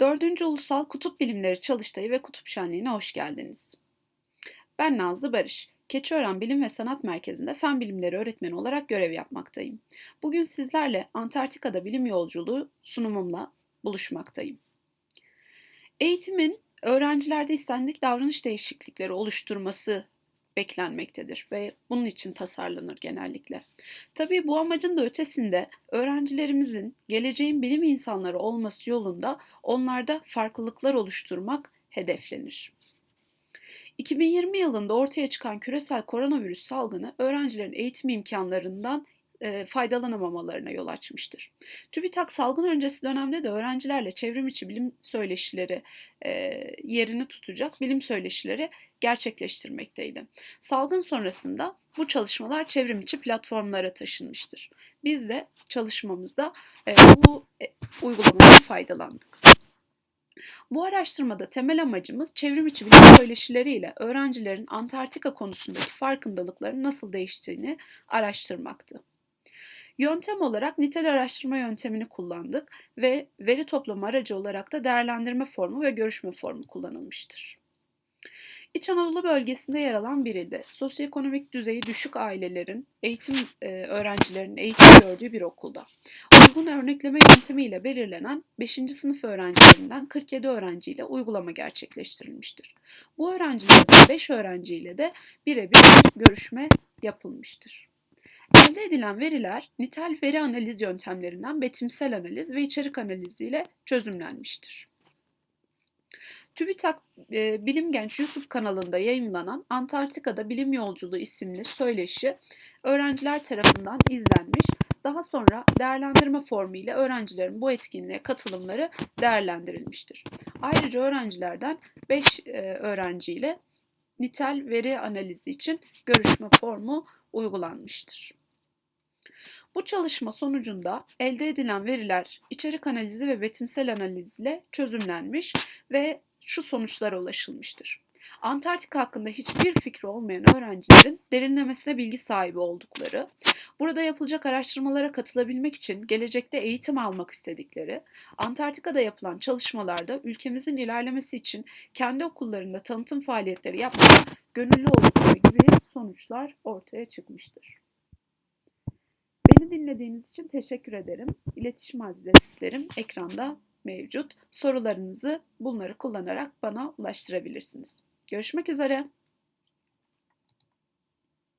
4. Ulusal Kutup Bilimleri Çalıştayı ve Kutup Şenliği'ne hoş geldiniz. Ben Nazlı Barış. Keçiören Bilim ve Sanat Merkezi'nde fen bilimleri öğretmeni olarak görev yapmaktayım. Bugün sizlerle Antarktika'da bilim yolculuğu sunumumla buluşmaktayım. Eğitimin öğrencilerde istendik davranış değişiklikleri oluşturması beklenmektedir ve bunun için tasarlanır genellikle. Tabii bu amacın da ötesinde öğrencilerimizin geleceğin bilim insanları olması yolunda onlarda farklılıklar oluşturmak hedeflenir. 2020 yılında ortaya çıkan küresel koronavirüs salgını öğrencilerin eğitim imkanlarından e, faydalanamamalarına yol açmıştır. TÜBİTAK salgın öncesi dönemde de öğrencilerle çevrim içi bilim söyleşileri e, yerini tutacak bilim söyleşileri gerçekleştirmekteydi. Salgın sonrasında bu çalışmalar çevrim içi platformlara taşınmıştır. Biz de çalışmamızda e, bu e, uygulamadan faydalandık. Bu araştırmada temel amacımız çevrim içi bilim söyleşileriyle öğrencilerin Antarktika konusundaki farkındalıkların nasıl değiştiğini araştırmaktı. Yöntem olarak nitel araştırma yöntemini kullandık ve veri toplama aracı olarak da değerlendirme formu ve görüşme formu kullanılmıştır. İç Anadolu bölgesinde yer alan bir ilde sosyoekonomik düzeyi düşük ailelerin eğitim e, öğrencilerinin eğitim gördüğü bir okulda. Uygun örnekleme yöntemiyle belirlenen 5. sınıf öğrencilerinden 47 öğrenciyle uygulama gerçekleştirilmiştir. Bu öğrencilerden 5 öğrenciyle de birebir görüşme yapılmıştır. Elde edilen veriler nitel veri analiz yöntemlerinden betimsel analiz ve içerik analizi ile çözümlenmiştir. TÜBİTAK e, Bilim Genç YouTube kanalında yayınlanan Antarktika'da Bilim Yolculuğu isimli söyleşi öğrenciler tarafından izlenmiş. Daha sonra değerlendirme formu ile öğrencilerin bu etkinliğe katılımları değerlendirilmiştir. Ayrıca öğrencilerden 5 e, öğrenciyle nitel veri analizi için görüşme formu uygulanmıştır. Bu çalışma sonucunda elde edilen veriler içerik analizi ve betimsel analiz ile çözümlenmiş ve şu sonuçlara ulaşılmıştır. Antarktika hakkında hiçbir fikri olmayan öğrencilerin derinlemesine bilgi sahibi oldukları, burada yapılacak araştırmalara katılabilmek için gelecekte eğitim almak istedikleri, Antarktika'da yapılan çalışmalarda ülkemizin ilerlemesi için kendi okullarında tanıtım faaliyetleri yapmaya gönüllü oldukları gibi sonuçlar ortaya çıkmıştır. Beni dinlediğiniz için teşekkür ederim. İletişim adreslerim ekranda mevcut. Sorularınızı bunları kullanarak bana ulaştırabilirsiniz. Görüşmek üzere.